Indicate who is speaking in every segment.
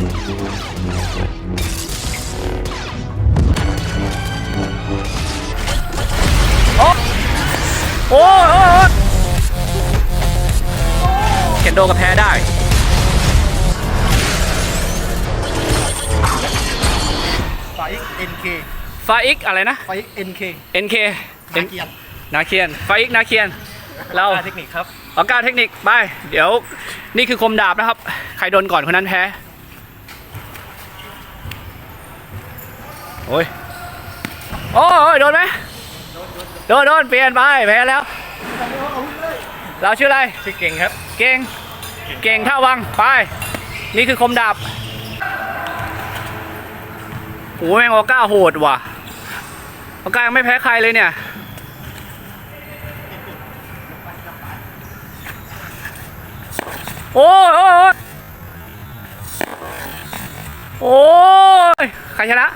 Speaker 1: โอ้โอ้โอ้เคนโดก็แพ้ได้
Speaker 2: ไฟเอ็นเค
Speaker 1: ฟาอิกอะไรนะ
Speaker 2: ไฟเอ็นเค
Speaker 1: NK
Speaker 2: นาเกียรติ
Speaker 1: นาเคียนฟาอิกนาเคียน เรา
Speaker 2: เทคนิคครับ
Speaker 1: ออกการเทคนิคไป เดี๋ยว นี่คือคมดาบนะครับ ใครโดนก่อนคนนั้นแพ้ โอ้ยโอ้ยโดนไหมโดนโดนเปลี่ยนไปแพ้แล้ว เราชื่ออะไร
Speaker 2: ชื่อเก่งครับ
Speaker 1: เก่งเก่งท่าวังไป นี่คือคมดาบโอ้แม่งออก้าโหดว่ะออก้ายังไม่แพ้ใครเลยเนี่ยโอ้ยโอ้ยโอ้ยโอ้ยใครชนะ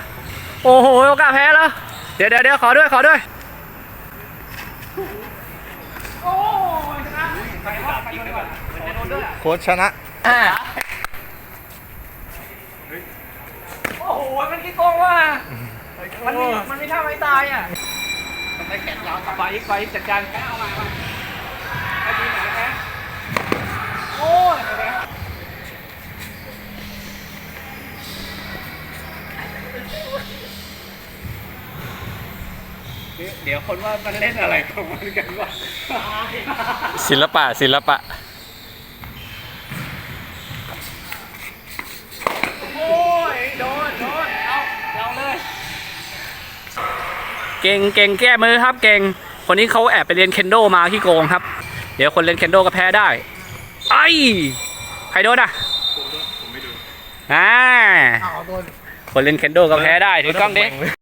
Speaker 1: โอ้โหโอกาสแพ้แล้ว เดี๋ยวเดี๋ยวเดี๋ยวขอด้วยขอด้วยโอ้ยชนะไปก่อนไปก่อนเหมือนจะโดนด้วยอะ
Speaker 2: โค้ชชนะ
Speaker 1: อ่าโอ้โห มันขี้โกงว่ะมันมีมันมีท่าไม้ตายอะ
Speaker 2: มันได้แขนยาว
Speaker 1: ไฟอีกไฟอีกจัดการแพ้เอามาเอามาไอ้ทีมไหน เดี๋ยวคนว่ามันเล่นอะไรของมันกันวะ
Speaker 3: ศิลปะศิลปะ
Speaker 1: โอ้ยโดนโดนเอาเอาเลย เก่งเก่งแก้มือครับเก่ง คนนี้เขาแอบไปเรียนเคนโดมาที่โกงครับ เดี๋ยวคนเรียนเคนโดก็แพ้ได้ ไอ้ใครโดนอะผมไม่โดนอ่า
Speaker 2: อ้าวโดน
Speaker 1: คนเล่นเคนโดก็แพ้ได้ถือกล้องดิ